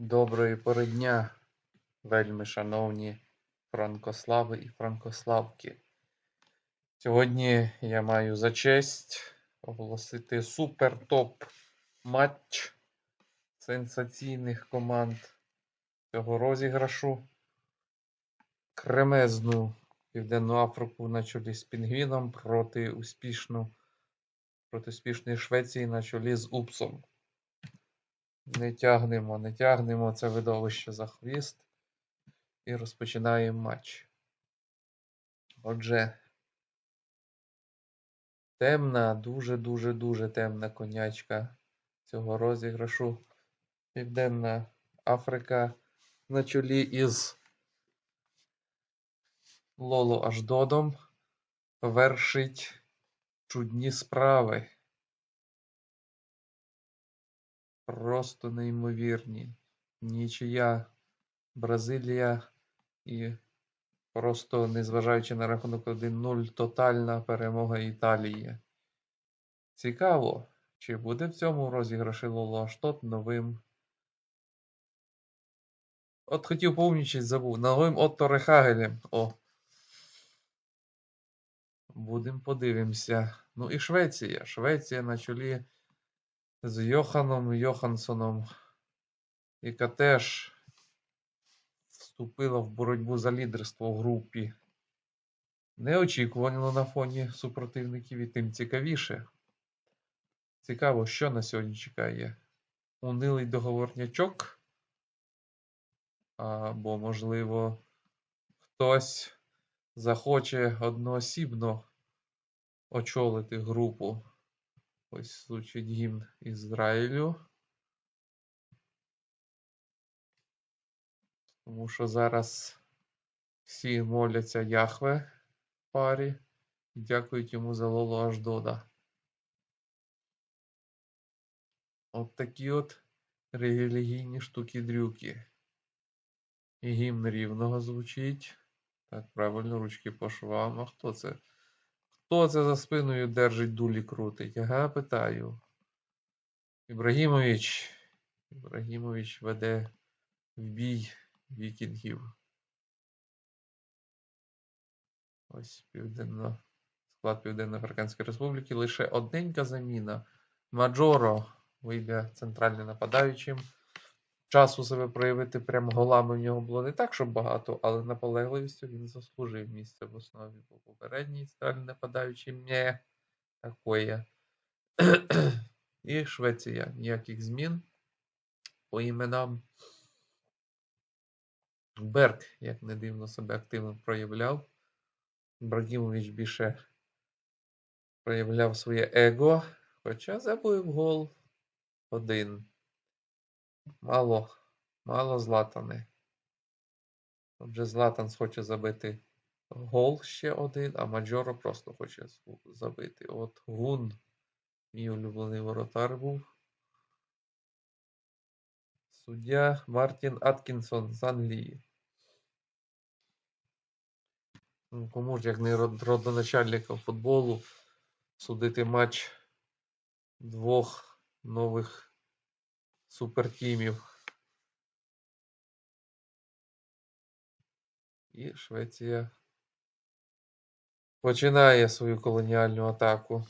Доброї пори дня, вельми шановні франкослави і франкославки. Сьогодні я маю за честь оголосити супер-топ матч сенсаційних команд цього розіграшу. Кремезну Південну Африку на чолі з Пінгвіном проти успішну, проти успішної Швеції на чолі з Упсом. Не тягнемо, не тягнемо це видовище за хвіст і розпочинаємо матч. Отже, темна, дуже-дуже-дуже темна конячка цього розіграшу. Південна Африка на чолі із Лоло Аждодом вершить чудні справи. Просто неймовірні. Нічия Бразилія і просто, незважаючи на рахунок 1-0, тотальна перемога Італії. Цікаво, чи буде в цьому розіграші Лоло Аштот новим. От хотів повнічить, забув. Новим Отто Рехагелем. О. Будемо подивимося. Ну і Швеція. Швеція на чолі з Йоханом Йохансоном, яка теж вступила в боротьбу за лідерство в групі. Неочікувано на фоні супротивників і тим цікавіше. Цікаво, що на сьогодні чекає. Унилий договорнячок. Або, можливо, хтось захоче одноосібно очолити групу. Ось звучить гімн Ізраїлю. Тому що зараз всі моляться Яхве в парі і дякують йому за Лоло Аждода. От такі от релігійні штуки-дрюки. І гімн рівного звучить. Так, правильно, ручки по швам. А хто це? Хто це за спиною держить дулі крутить? Ага, питаю. Ібрагімович. Ібрагімович веде в бій вікінгів. Ось південно. Склад Південно-Африканської Республіки. Лише одненька заміна. Маджоро вийде центральним нападаючим. Часу себе проявити прямо голами в нього було не так, щоб багато, але наполегливістю він заслужив місце в основі, бо попередній центральний нападаючий не такое. І Швеція. Ніяких змін по іменам. Берг, як не дивно, себе активно проявляв. Брагімович більше проявляв своє его, хоча забив гол один. Мало, мало Златани. Отже, Златан хоче забити гол ще один, а Маджоро просто хоче забити. От Гун, мій улюблений воротар був. Суддя Мартін Аткінсон з Англії. Ну, Кому ж, як не родоначальника футболу, судити матч двох нових супертімів. І Швеція починає свою колоніальну атаку.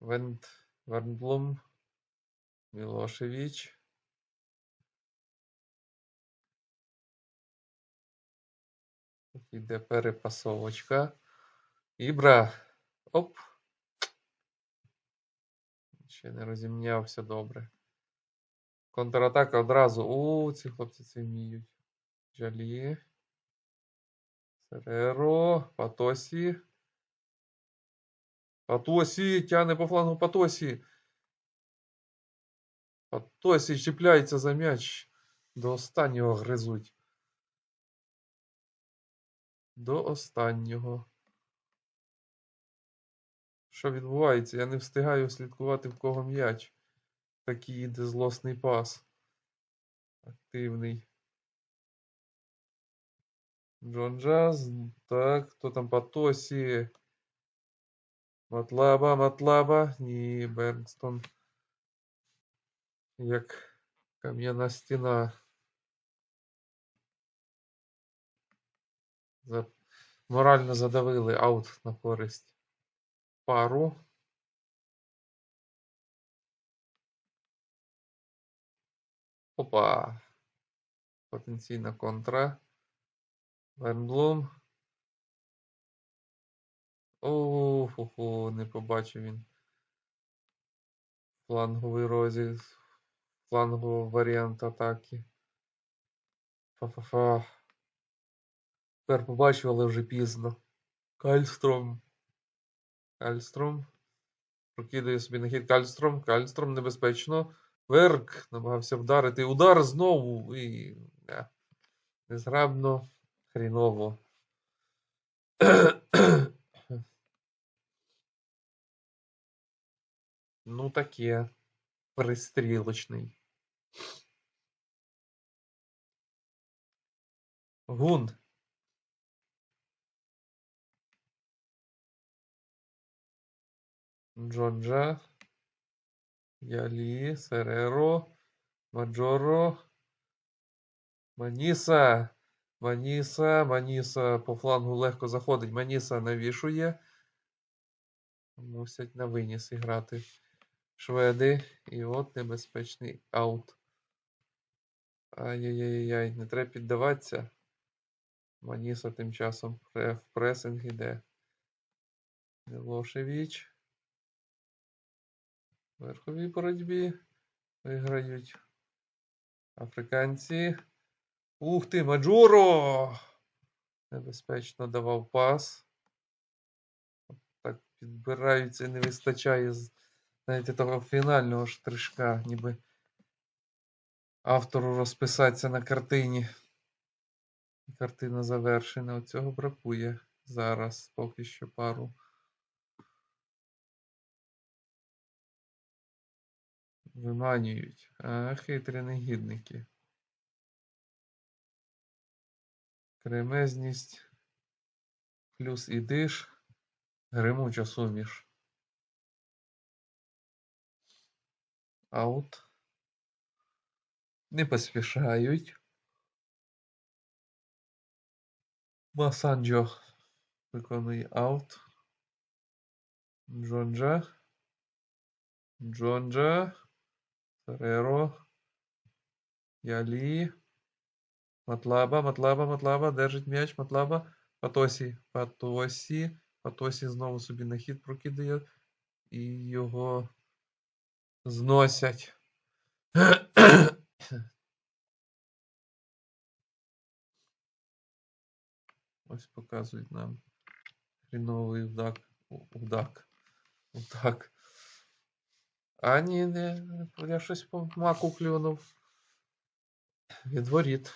Вент... Вернблум, Мілошевич. Іде перепасовочка. Ібра. Оп. Ще не розімнявся добре. Контратака одразу. О, ці хлопці це вміють. Джалі. Сереро. Патосі. Патосі. Тяне по флангу Патосі. Патосі чіпляється за м'яч. До останнього гризуть. До останнього. Що відбувається? Я не встигаю слідкувати в кого м'яч. Такий іде злосний пас. Активний. Джон Джаз. Так, хто там по Тосі? Матлаба, Матлаба. Ні, Бернстон. Як Кам'яна стіна. Морально задавили аут на користь пару. Опа. Потенційна контра. Вернблум. О, не побачив він. Фланговий розіграш. Фланговий варіант атаки. Фа-фа-фа. Тепер побачив, але вже пізно. Кальстром. Кальстром. Прокидає собі на хід Кальстром. Кальстром небезпечно. Верк намагався вдарити. Удар знову. І. Не. Незграбно. Хріново. ну, таке. Пристрілочний. Гун. Джоджа. Ялі, Сереро, Маджоро, Маніса. Маніса, Маніса по флангу легко заходить. Маніса навішує. Мусять на виніс грати шведи. І от небезпечний аут. Ай-яй-яй-яй, не треба піддаватися. Маніса тим часом в пресинг іде. Мілошевич. Верховій боротьбі виграють африканці. Ух ти, Маджоро! Небезпечно давав пас. Так підбираються, і не вистачає знаєте, того фінального штришка, ніби автору розписатися на картині. Картина завершена. Оцього бракує зараз поки що пару. Виманюють. Хитрі негідники. Кремезність. Плюс і диш. Гримуча суміш. Аут. Не поспішають. Масанджо виконує аут. Джонджа. Джонджа. Фереро. Ялі. Матлаба, Матлаба, Матлаба. Держить м'яч, Матлаба. Патосі. Патосі. Патосі знову собі на хід прокидає. І його зносять. Ось показують нам хріновий вдак. Вдак. Вдак. А ні, не, я щось по маку клюнув. Від воріт.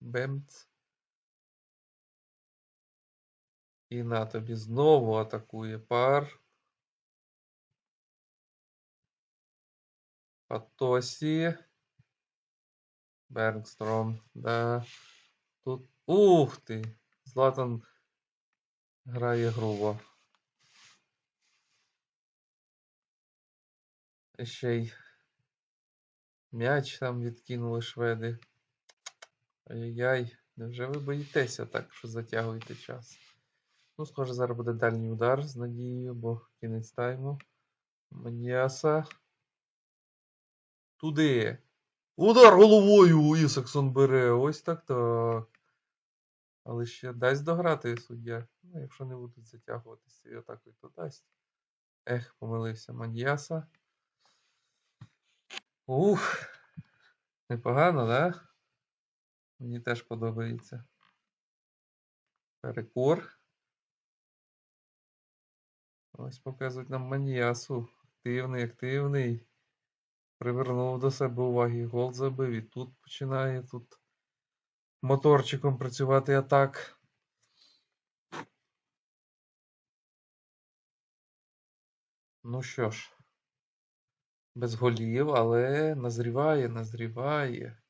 Бемц. І на тобі знову атакує пар. Патосі. Бернгстром. Да. Тут. Ух ти! Златан грає грубо. Ще й м'яч там відкинули шведи. Ай-яй-яй, невже ви боїтеся так, що затягуєте час? Ну, схоже, зараз буде дальній удар з надією, бо кінець тайму. Маніаса. Туди. Удар головою Ісаксон бере. Ось так так. Але ще дасть дограти суддя. Ну, якщо не будуть затягуватися і атакою, то дасть. Ех, помилився Маньяса. Ух. Непогано, да? Мені теж подобається. Перекор. Ось показують нам Маніасу. Активний, активний. Привернув до себе уваги. Гол забив. І тут починає тут моторчиком працювати атак. Ну що ж, без голів, але назріває, назріває.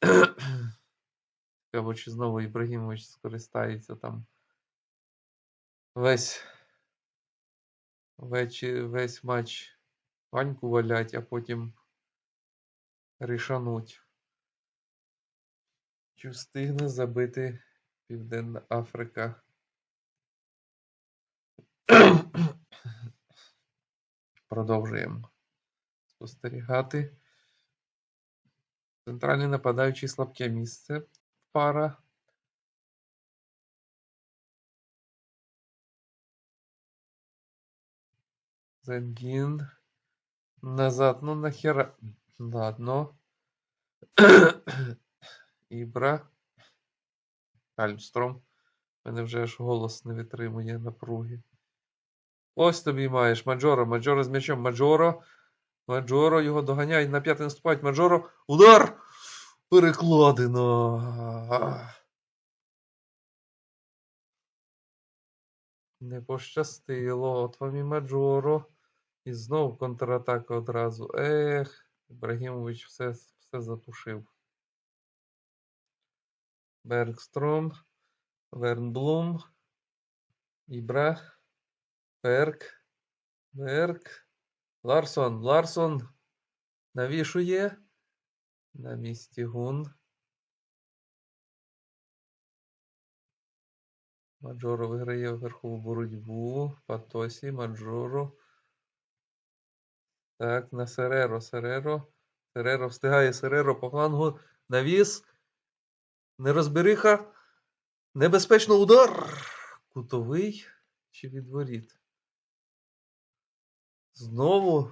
Цікаво, чи знову Ібрагімович скористається там весь вечі, весь матч Ваньку валять, а потім рішануть. Чи встигне забити Південна Африка? Продовжуємо спостерігати. Центральний нападаючий слабке місце. Пара. Зенгін. Назад. Ну нахера. Ладно. Ібра. Кальмстром. У мене вже аж голос не витримує напруги. Ось тобі маєш Маджоро. Маджоро з м'ячом. Маджоро. Маджоро його доганяє. На п'ятий наступають. Маджоро. Удар! Перекладено. Не пощастило. От вам і Маджоро. І знов контратака одразу. Ех, Ібрагімович все, все затушив. Бергстром. Вернблум. Ібра. Берк. Берк. Ларсон. Ларсон. Навішує. На місці гун. Маджоро виграє верхову боротьбу. Патосі, Маджоро. Так, на Сереро. Сереро. Сереро встигає Сереро по флангу. Навіс. Нерозбериха. Небезпечно удар. Кутовий чи від воріт? Знову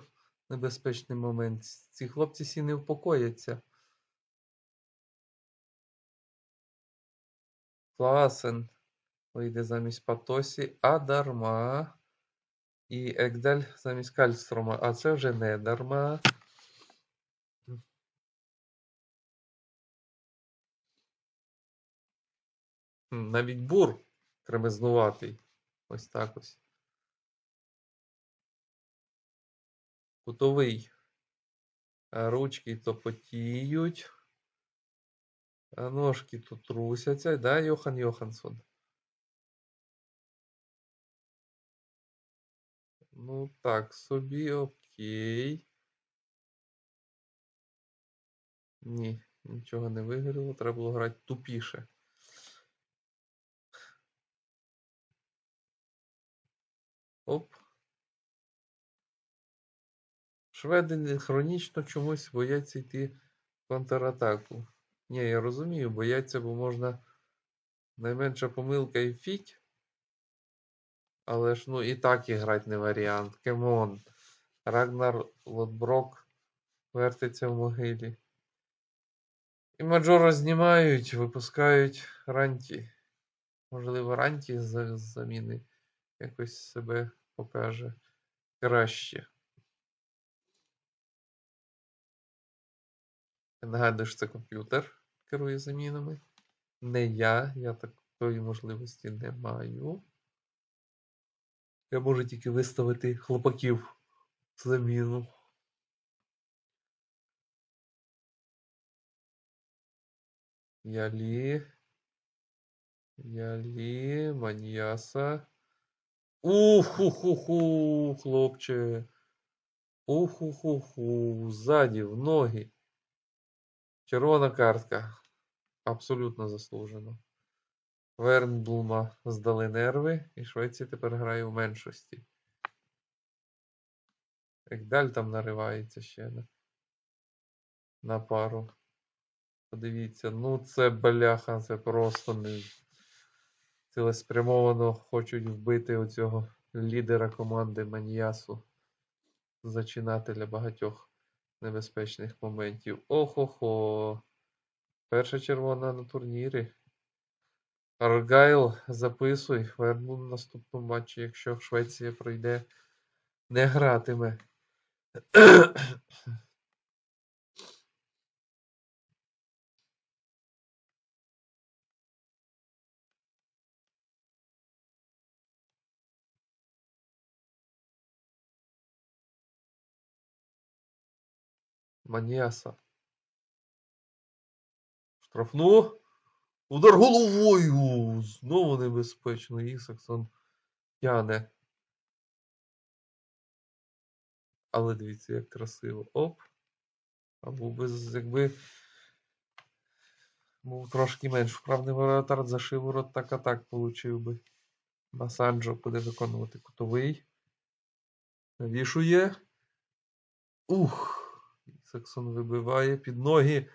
небезпечний момент. Ці хлопці сі не впокояться. Класен вийде замість Патосі, а дарма. І Егдаль замість Кальстрома. А це вже не дарма. Навіть бур кремезнуватий. Ось так ось. Кутовий. Ручки то потіють. Ножки тут трусяться. Да, Йохан Йоханссон? Ну, так, собі окей. Ні, нічого не вигоріло. Треба було грати тупіше. Оп. Шведи хронічно чомусь бояться йти в контратаку. Ні, я розумію, бояться, бо можна найменша помилка і фіть. Але ж ну і так і грати не варіант. Кемон. Рагнар Лотброк вертиться в могилі. І Маджора знімають, випускають Ранті. Можливо, Ранті з заміни якось себе покаже краще. Я нагадую, що це комп'ютер керує замінами. Не я, я такої можливості не маю. Я можу тільки виставити хлопаків в заміну. Ялі. Ялі, Маньяса. Уху-ху-ху, хлопче. Уху-ху-ху. Ззаді, в ноги. Червона картка. Абсолютно заслужено. Вернблума здали нерви, і Швеція тепер грає у меншості. Егдаль там наривається ще на, на пару. Подивіться, ну це бляха, це просто не цілеспрямовано хочуть вбити оцього лідера команди Маньясу, зачинателя багатьох небезпечних моментів. Охо-хо. Перша червона на турнірі. Аргайл, записуй. Вернбум в наступному матчі, якщо Швеція пройде, не гратиме. Маніаса. Штрафну. Удар головою. Знову небезпечно. Ісаксон тяне. Але дивіться, як красиво. Оп. А був би, з- якби був трошки менш вправний воротар, за шиворот так а так получив би. Масанджо буде виконувати кутовий. Навішує. Ух! Саксон вибиває під ноги.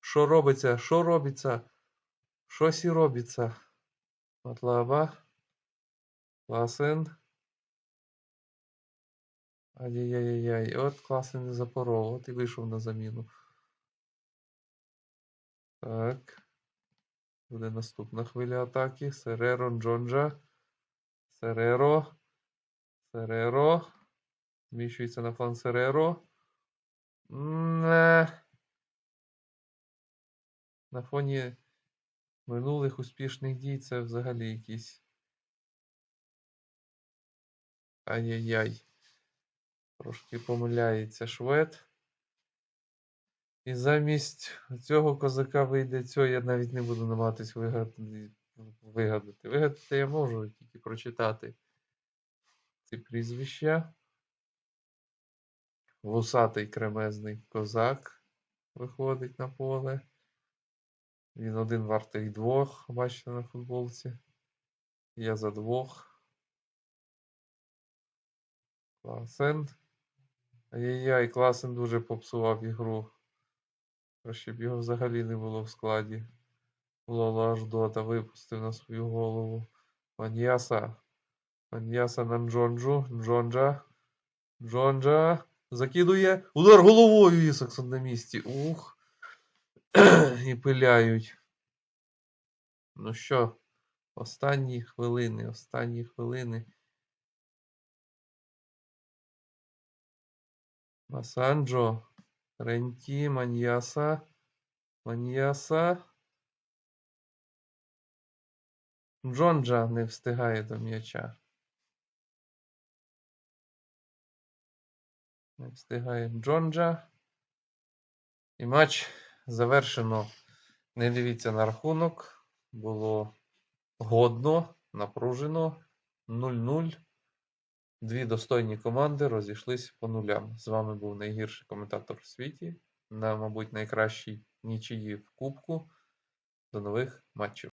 Що робиться? Що робиться? Щось і робиться. Матлаба. Класен. Ай-яй-яй-яй. От класен не запоров. От і вийшов на заміну. Так. Буде наступна хвиля атаки. Сереро Джонджа. Сереро. Сереро. Зміщується на фланг Сереро. Не. На фоні минулих успішних дій це взагалі якісь. Ай-яй-яй. Трошки помиляється швед. І замість цього козака вийде цього, я навіть не буду намагатись вигадати. Вигадати. Вигадати я можу, тільки прочитати ці прізвища. Вусатий кремезний козак виходить на поле. Він один вартий двох, бачите на футболці. Я за двох. Класен. Ай-яй-яй, Класен дуже попсував ігру. Краще б його взагалі не було в складі. Лола аж дота випустив на свою голову. Маньяса. Маньяса на Джонджу. Джонджа. Джонджа. Закидує. Удар головою Ісаксон на місці. Ух. І пиляють. Ну що, останні хвилини, останні хвилини. Масанджо. Ренті, Маньяса. Маньяса. Джонджа не встигає до м'яча. Не встигає Джонджа. І матч завершено. Не дивіться на рахунок. Було годно, напружено. 0-0. Дві достойні команди розійшлись по нулям. З вами був найгірший коментатор в світі. На, мабуть, найкращій нічиї в Кубку. До нових матчів.